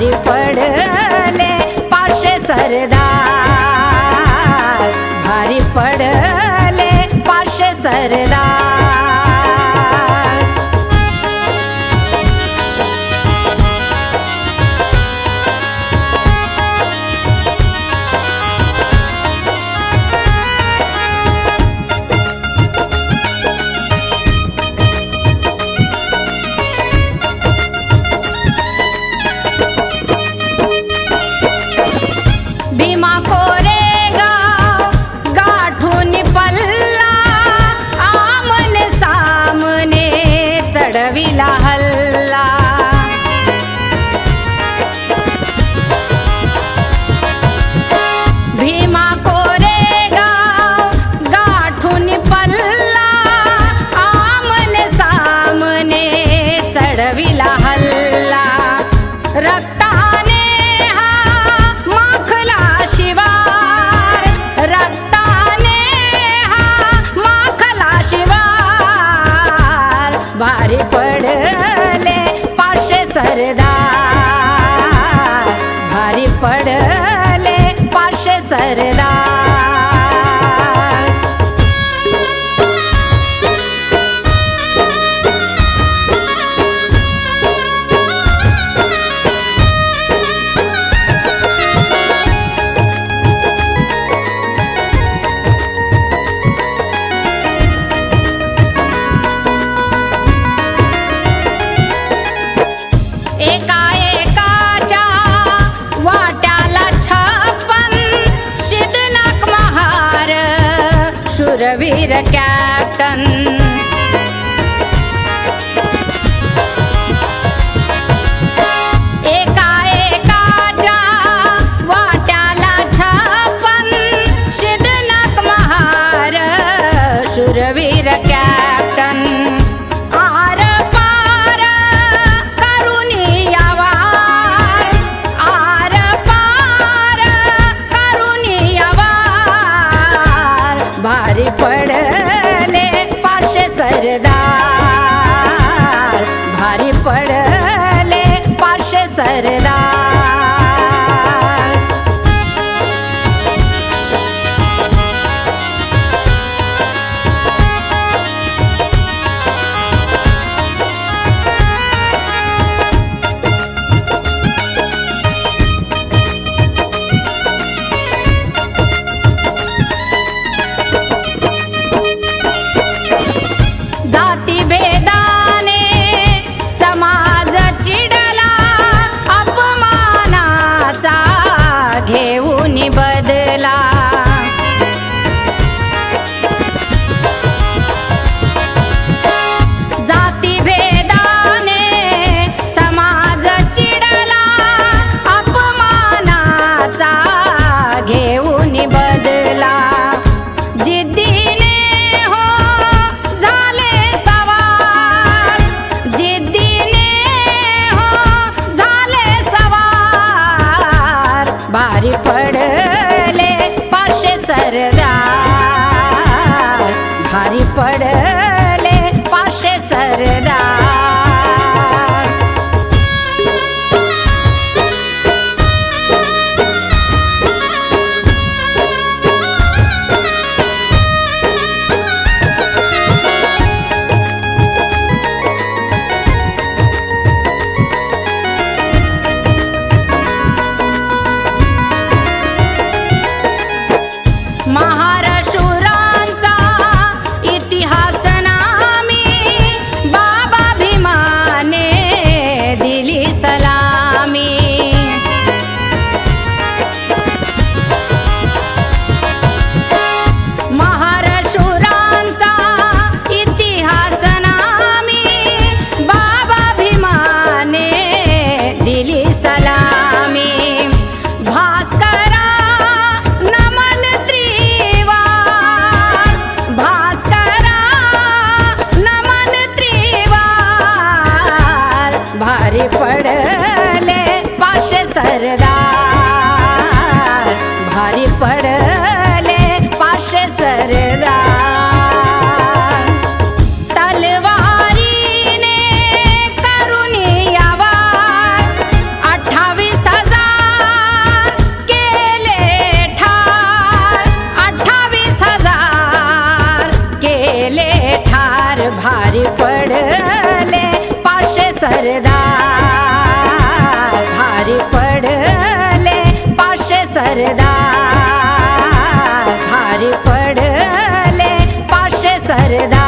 माझी पडले पाचशे सरदार। भारी पडले पाचशे सरदार। सरदार भारी पडले पाचशे सरदार வீர கேப்டன் पडले पाशे सरदार. Yeah. भारी पडले पाशे सरदा अठ्ठावीस हजार केले ठार. हजार केले ठार भारी पडले पाशे सरदार. सरदार भारी पडले पाचशे सरदार सरदार